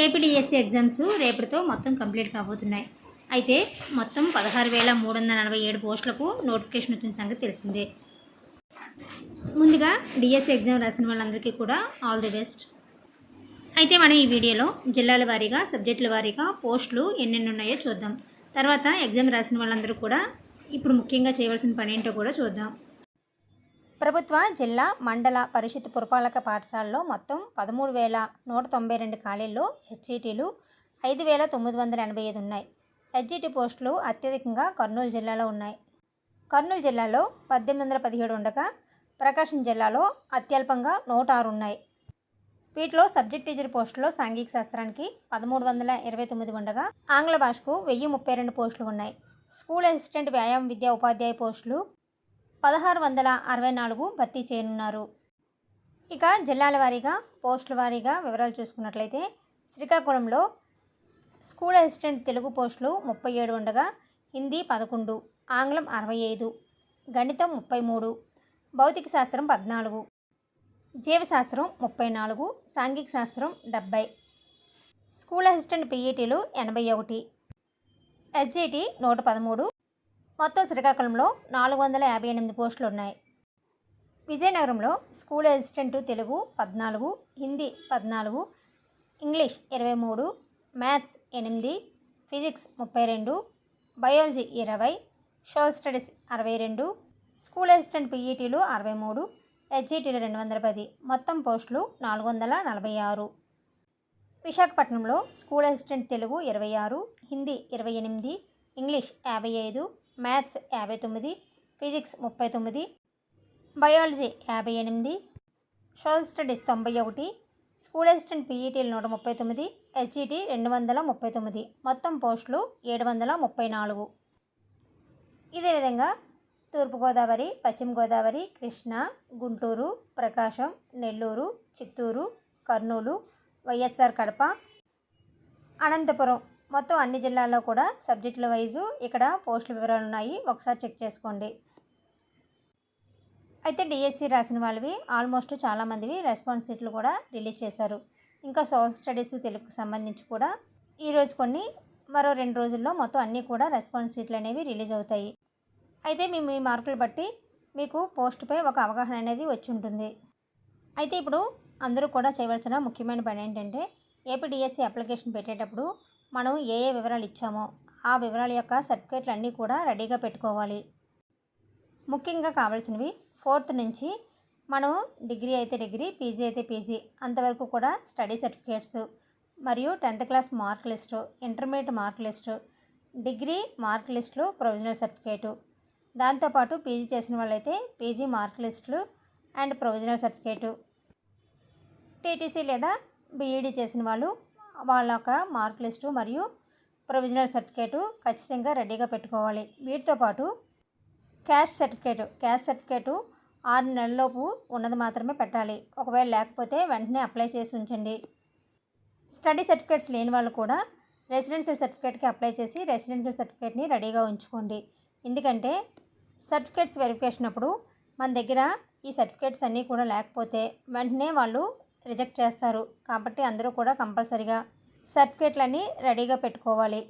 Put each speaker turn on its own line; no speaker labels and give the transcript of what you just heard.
APDSC exams రేపటితో మొత్తం complete కాబోతున్నాయి. అయితే మొత్తం పదహారు వేల మూడు వందల నలభై ఏడు పోస్టులకు నోటిఫికేషన్ వచ్చిన సంగతి తెలిసిందే. ముందుగా డిఎస్సి ఎగ్జామ్ రాసిన వాళ్ళందరికీ కూడా ఆల్ ది బెస్ట్ అయితే మనం ఈ వీడియోలో జిల్లాల వారీగా సబ్జెక్టుల వారీగా పోస్టులు ఎన్నెన్ని ఉన్నాయో చూద్దాం. తర్వాత ఎగ్జామ్ రాసిన వాళ్ళందరూ కూడా ఇప్పుడు ముఖ్యంగా చేయవలసిన పని ఏంటో కూడా చూద్దాం. ప్రభుత్వ జిల్లా మండల పరిషత్ పురపాలక పాఠశాలలో మొత్తం పదమూడు వేల నూట తొంభై రెండు ఖాళీల్లో హెచ్ఈటీలు ఐదు వేల తొమ్మిది వందల ఎనభై ఐదు ఉన్నాయి. హెచ్ఈటీ పోస్టులు అత్యధికంగా కర్నూలు జిల్లాలో ఉన్నాయి. కర్నూలు జిల్లాలో పద్దెనిమిది వందల పదిహేడు ఉండగా ప్రకాశం జిల్లాలో అత్యల్పంగా నూట ఆరు ఉన్నాయి. వీటిలో సబ్జెక్ట్ టీచర్ పోస్టులో సాంఘిక శాస్త్రానికి పదమూడు వందల ఇరవై తొమ్మిది ఉండగా ఆంగ్ల భాషకు వెయ్యి ముప్పై రెండు పోస్టులు ఉన్నాయి. స్కూల్ అసిస్టెంట్ వ్యాయామ విద్యా ఉపాధ్యాయ పోస్టులు పదహారు వందల అరవై నాలుగు భర్తీ చేయనున్నారు. ఇక జిల్లాల వారీగా పోస్టుల వారీగా వివరాలు చూసుకున్నట్లయితే శ్రీకాకుళంలో స్కూల్ అసిస్టెంట్ తెలుగు పోస్టులు ముప్పై ఏడు ఉండగా హిందీ పదకొండు ఆంగ్లం అరవై ఐదు గణితం ముప్పై మూడు భౌతిక శాస్త్రం పద్నాలుగు జీవశాస్త్రం ముప్పై నాలుగు సాంఘిక శాస్త్రం డెబ్బై స్కూల్ అసిస్టెంట్ పీఈటీలు ఎనభై ఒకటి ఎస్జీటీ నూట పదమూడు మొత్తం శ్రీకాకుళంలో నాలుగు వందల యాభై ఎనిమిది పోస్టులు ఉన్నాయి విజయనగరంలో స్కూల్ అసిస్టెంట్ తెలుగు పద్నాలుగు హిందీ పద్నాలుగు ఇంగ్లీష్ ఇరవై మూడు మ్యాథ్స్ ఎనిమిది ఫిజిక్స్ ముప్పై రెండు బయాలజీ ఇరవై సోషల్ స్టడీస్ అరవై రెండు స్కూల్ అసిస్టెంట్ పీఈటీలు అరవై మూడు హెచ్ఈటీలు రెండు వందల పది. మొత్తం పోస్టులు నాలుగు వందల నలభై ఆరు. విశాఖపట్నంలో స్కూల్ అసిస్టెంట్ తెలుగు ఇరవై ఆరు హిందీ ఇరవై ఎనిమిది ఇంగ్లీష్ యాభై ఐదు మ్యాథ్స్ యాభై తొమ్మిది ఫిజిక్స్ ముప్పై తొమ్మిది బయాలజీ యాభై ఎనిమిది సోషల్ స్టడీస్ తొంభై ఒకటి స్కూల్ అసిస్టెంట్ పీఈటీలు నూట ముప్పై తొమ్మిది హెచ్ఈటీ రెండు వందల ముప్పై తొమ్మిది మొత్తం పోస్టులు ఏడు వందల ముప్పై నాలుగు. ఇదే విధంగా తూర్పుగోదావరి పశ్చిమ గోదావరి కృష్ణా గుంటూరు ప్రకాశం నెల్లూరు చిత్తూరు కర్నూలు వైఎస్ఆర్ కడప అనంతపురం. మొత్తం అన్ని జిల్లాల్లో కూడా సబ్జెక్టుల వైజు ఇక్కడ పోస్టుల వివరాలు ఉన్నాయి. ఒకసారి చెక్ చేసుకోండి. అయితే డిఎస్సి రాసిన వాళ్ళవి ఆల్మోస్ట్ చాలామందివి రెస్పాన్స్ షీట్లు కూడా రిలీజ్ చేశారు. ఇంకా సోషల్ స్టడీస్ తెలుగుకు సంబంధించి కూడా ఈరోజు కొన్ని మరో రెండు రోజుల్లో మొత్తం అన్నీ కూడా రెస్పాన్స్ షీట్లు అనేవి రిలీజ్ అవుతాయి. అయితే మీ మీ మార్కులు బట్టి మీకు పోస్టుపై ఒక అవగాహన అనేది వచ్చి ఉంటుంది. అయితే ఇప్పుడు అందరూ కూడా చేయవలసిన ముఖ్యమైన పని ఏంటంటే ఏపీడిఎస్సి అప్లికేషన్ పెట్టేటప్పుడు మనం ఏ ఏ వివరాలు ఇచ్చామో ఆ వివరాల యొక్క సర్టిఫికేట్లు అన్నీ కూడా రెడీగా పెట్టుకోవాలి. ముఖ్యంగా కావాల్సినవి ఫోర్త్ నుంచి మనం డిగ్రీ అయితే డిగ్రీ పీజీ అయితే పీజీ అంతవరకు కూడా స్టడీ సర్టిఫికేట్స్ మరియు tenth class mark list intermediate mark list degree mark లిస్టులు ప్రొవిజనల్ సర్టిఫికేటు. దాంతోపాటు పీజీ చేసిన వాళ్ళైతే పీజీ మార్క్ లిస్టులు అండ్ ప్రొవిజనల్ సర్టిఫికేటు. టీటీసీ లేదా బీఈడీ చేసిన వాళ్ళు వాళ్ళ యొక్క మార్క్ లిస్టు మరియు ప్రొవిజనల్ సర్టిఫికేటు ఖచ్చితంగా రెడీగా పెట్టుకోవాలి. వీటితో పాటు క్యాష్ సర్టిఫికేటు క్యాష్ సర్టిఫికేటు ఆరు నెలలలోపు ఉన్నది మాత్రమే పెట్టాలి. ఒకవేళ లేకపోతే వెంటనే అప్లై చేసి ఉంచండి. స్టడీ సర్టిఫికేట్స్ లేని వాళ్ళు కూడా రెసిడెన్షియల్ సర్టిఫికేట్కి అప్లై చేసి రెసిడెన్షియల్ సర్టిఫికేట్ని రెడీగా ఉంచుకోండి. ఎందుకంటే సర్టిఫికేట్స్ వెరిఫికేషన్ అప్పుడు మన దగ్గర ఈ సర్టిఫికేట్స్ అన్నీ కూడా లేకపోతే వెంటనే వాళ్ళు రిజెక్ట్ చేస్తారు. కాబట్టి అందరూ కూడా కంపల్సరిగా సర్టిఫికేట్లన్నీ రెడీగా పెట్టుకోవాలి.